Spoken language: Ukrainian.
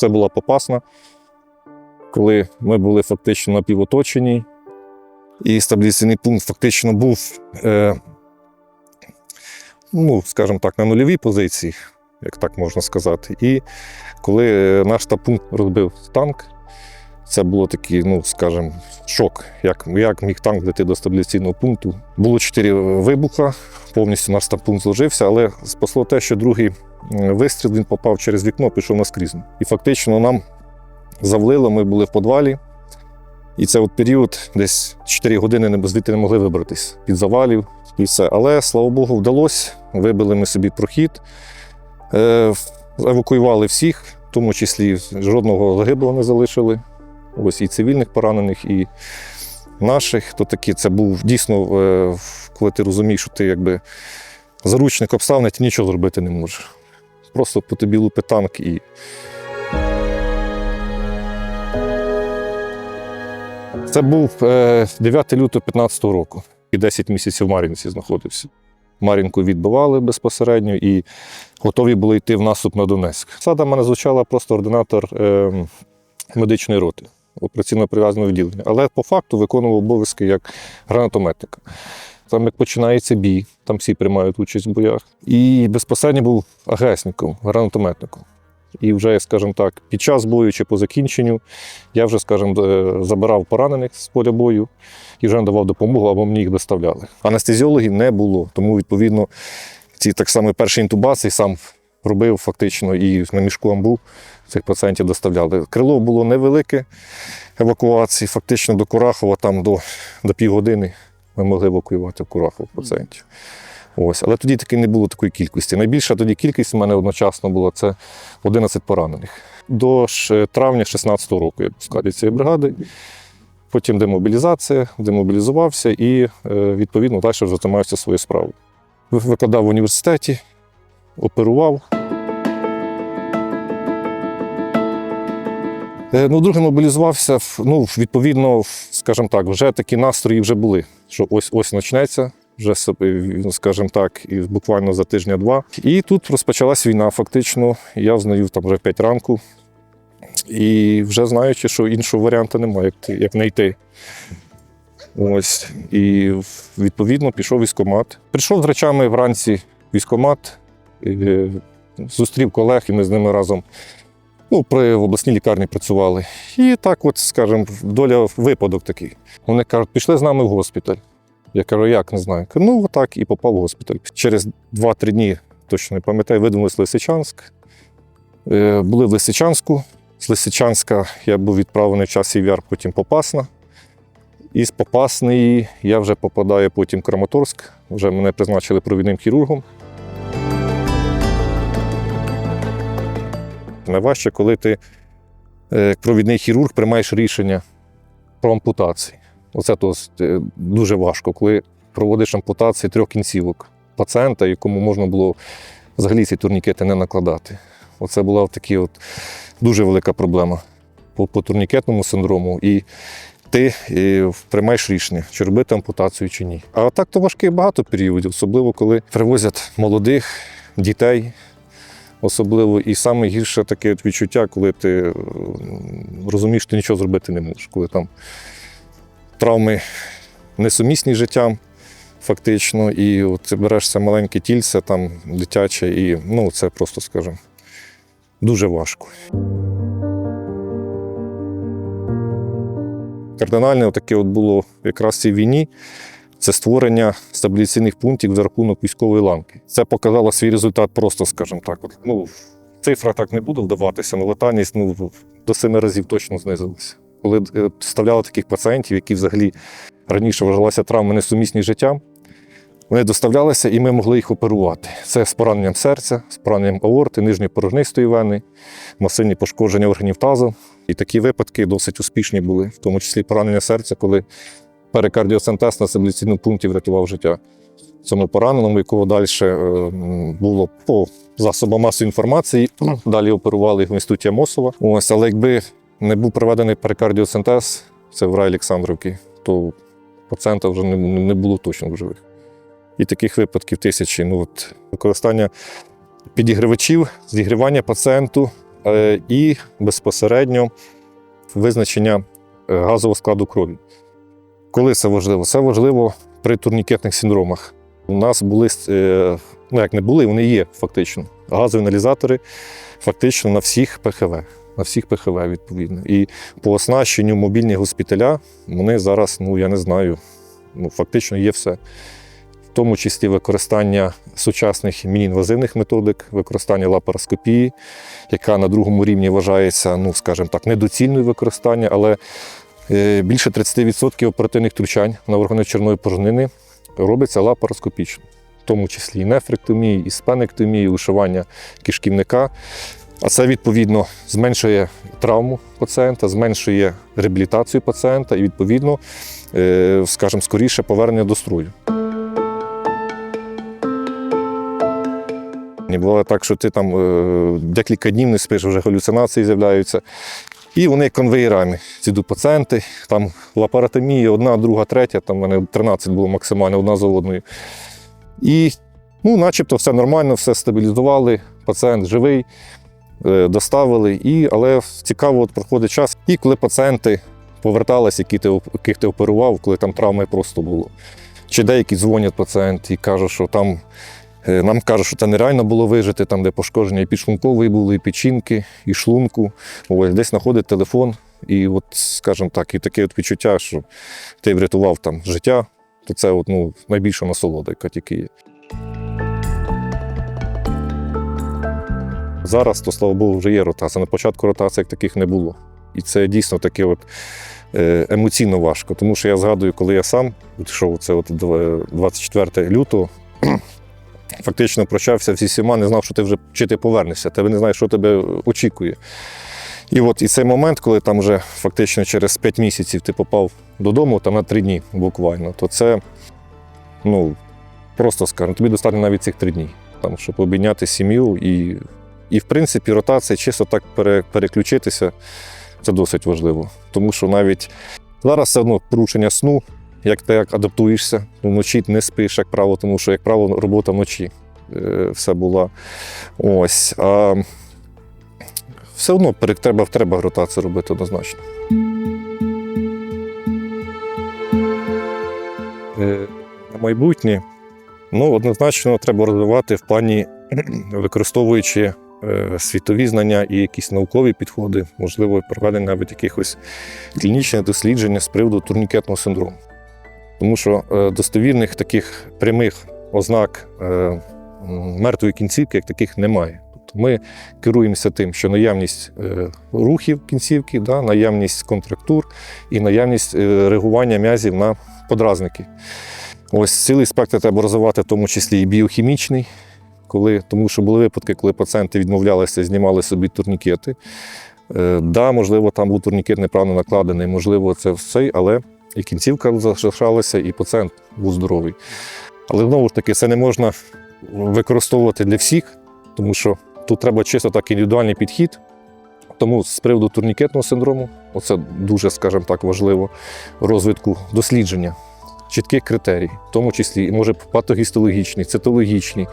Це була попасна, коли ми були фактично напівоточені, і стабілізаційний пункт фактично був, е, ну, скажімо так, на нульовій позиції, як так можна сказати. І коли е, наш та пункт розбив танк, це було такий, ну, скажімо, шок, як, як міг танк дійти до стабілізаційного пункту. Було чотири вибуха, повністю наш штаб-пункт зложився, але спасло те, що другий вистріл він попав через вікно, пішов наскрізно. І фактично нам завлило, ми були в підвалі. І це от період, десь 4 години звідти не могли вибратись під завалів і все. Але слава Богу, вдалося. Вибили ми собі прохід, е, евакуювали всіх, в тому числі жодного загиблого не залишили. Ось і цивільних поранених, і наших. То такі це був дійсно, е, коли ти розумієш, що ти якби заручник обставин, ти нічого зробити не можеш. Просто по тобі лупить танк і. Це був е, 9 лютого 15 року і 10 місяців в Мар'їнці знаходився. Мар'їнку відбивали безпосередньо і готові були йти в наступ на Донецьк. Сада мене звучала просто ординатор е, медичної роти операційно прив'язаного відділення, але по факту виконував обов'язки як гранатометника. Там як починається бій, там всі приймають участь в боях. І безпосередньо був агесником, гранатометником. І вже, скажімо так, під час бою чи по закінченню я вже, скажімо, е, забирав поранених з поля бою і вже надавав допомогу або мені їх доставляли. Анестезіологів не було, тому відповідно ці так само перші інтубації сам робив фактично і на мішку амбу цих пацієнтів доставляли. Крило було невелике евакуації, фактично до Курахова, там до, до півгодини ми могли евакуювати в Курахов пацієнтів. Ось. Але тоді таки не було такої кількості. Найбільша тоді кількість у мене одночасно була це 11 поранених. До травня 16-го року я був в складі цієї бригади. Потім демобілізація, демобілізувався і, е, відповідно, далі вже займався своєю справою. Викладав в університеті, оперував. Е, Ну, другий мобілізувався. Ну, відповідно, скажімо так, вже такі настрої вже були, що ось ось почнеться, вже ну, скажімо так, і буквально за тижня-два. І тут розпочалась війна. Фактично, я взнаю там вже в 5 ранку. І вже знаючи, що іншого варіанту немає, як, як не йти. Ось. І відповідно пішов військомат. Прийшов з речами вранці військомат, е, зустрів колег, і ми з ними разом ну, при в обласній лікарні працювали. І так, от, скажімо, доля випадок такий. Вони кажуть, пішли з нами в госпіталь. Я кажу, як не знаю. Ну, отак і попав в госпіталь. Через 2-3 дні, точно не пам'ятаю, видумались Лисичанськ. Е, Були в Лисичанську. З Лисичанська я був відправлений в часів яр, потім Попасна. І з Попасної я вже попадаю потім в Краматорськ. Вже мене призначили провідним хірургом. Найважче, коли ти, е, як провідний хірург, приймаєш рішення про ампутації. Оце е, дуже важко, коли проводиш ампутації трьох кінцівок пацієнта, якому можна було взагалі ці турнікети не накладати. Оце була така от дуже велика проблема по, по турнікетному синдрому. І ти е, приймаєш рішення, чи робити ампутацію, чи ні. А так то важких багато періодів, особливо коли привозять молодих дітей. Особливо і саме гірше таке відчуття, коли ти е, розумієш, що ти нічого зробити не можеш, коли там травми несумісні з життям, фактично, і от ти береш маленьке тільце, там дитяче, і ну, це просто, скажімо, дуже важко. Кардинальне таке от було якраз в цій війні. Це створення стабілізаційних пунктів за рахунок військової ланки. Це показало свій результат просто, скажімо так. От, ну, в цифрах так не буду вдаватися, але летальність ну, до семи разів точно знизилася. Коли е, вставляли таких пацієнтів, які взагалі раніше вважалися травми несумісні з життям, вони доставлялися і ми могли їх оперувати. Це з пораненням серця, з пораненням аорти, нижньої порожнистої вени, масивні пошкодження органів тазу. І такі випадки досить успішні були, в тому числі поранення серця, коли перикардіоцентез на стабілізаційному пункті врятував життя цьому пораненому, якого далі було по засобам масової інформації. Далі оперували в інституті Амосова. Ось, але якби не був проведений перикардіоцентез, це в рай Олександрівки, то пацієнта вже не, не було точно в живих. І таких випадків тисячі. Ну, от, використання підігрівачів, зігрівання пацієнту е, і безпосередньо визначення е, газового складу крові. Коли це важливо? Це важливо при турнікетних синдромах. У нас були, е, ну як не були, вони є фактично. Газові аналізатори фактично на всіх ПХВ. На всіх ПХВ, відповідно. І по оснащенню мобільні госпіталя вони зараз, ну я не знаю, ну фактично є все. В тому числі використання сучасних міні-інвазивних методик, використання лапароскопії, яка на другому рівні вважається, ну скажімо так, недоцільною використання, але більше 30% оперативних втручань на органи черної порожнини робиться лапароскопічно, в тому числі і нефректомії, і спенектомії, і ушивання кишківника. А це відповідно зменшує травму пацієнта, зменшує реабілітацію пацієнта і, відповідно, е, скажімо, скоріше повернення до строю. Не буває так, що ти там е, декілька днів не спиш, вже галюцинації з'являються. І вони конвеєрами. Ці йдуть пацієнти, там лапаротомія, одна, друга, третя, там в мене 13 було максимально одна за одною. І ну, начебто все нормально, все стабілізували, пацієнт живий, е, доставили. І, але цікаво, от проходить час. І коли пацієнти поверталися, які ти, яких ти оперував, коли там травми просто було. Чи деякі дзвонять пацієнти і кажуть, що там Нам кажуть, що це нереально було вижити, там, де пошкодження і підшлункової були, і печінки, і шлунку. Ось десь знаходить телефон, і от, скажімо так, і таке от відчуття, що ти врятував там життя, то це от, ну, найбільша насолода, яка тільки є. Зараз, то слава Богу, вже є ротація. На початку ротації таких не було. І це дійсно таке от, е, емоційно важко. Тому що я згадую, коли я сам йшов, це от 24 лютого, фактично прощався зі всіма, не знав, що ти вже чи ти повернешся, тебе не знаєш, що тебе очікує. І от і цей момент, коли там вже фактично через 5 місяців ти попав додому, там на 3 дні буквально, то це, ну, просто скажімо, тобі достатньо навіть цих 3 дні, там, щоб обійняти сім'ю. І, і в принципі, ротація чисто так пере, переключитися, це досить важливо. Тому що навіть зараз все одно порушення сну, як ти як адаптуєшся, вночі не спиш, як правило, тому що, як правило, робота вночі е, все була. Ось. А все одно треба, треба ротацію робити однозначно. Е, На майбутнє, ну, однозначно, треба розвивати в плані, використовуючи е, світові знання і якісь наукові підходи, можливо, проведення навіть якихось клінічних досліджень з приводу турнікетного синдрому. Тому що е, достовірних таких прямих ознак е, мертвої кінцівки, як таких немає. Тобто ми керуємося тим, що наявність е, рухів кінцівки, да, наявність контрактур і наявність реагування м'язів на подразники. Ось цілий спектр треба розвивати, в тому числі і біохімічний, коли, тому що були випадки, коли пацієнти відмовлялися, знімали собі турнікети. Да, можливо, там був турнікет неправильно накладений, можливо, це все, але і кінцівка залишалася, і пацієнт був здоровий. Але знову ж таки, це не можна використовувати для всіх, тому що тут треба чисто так індивідуальний підхід. Тому з приводу турнікетного синдрому, оце дуже, скажімо так, важливо, розвитку дослідження чітких критерій, в тому числі може патогістологічні, цитологічні,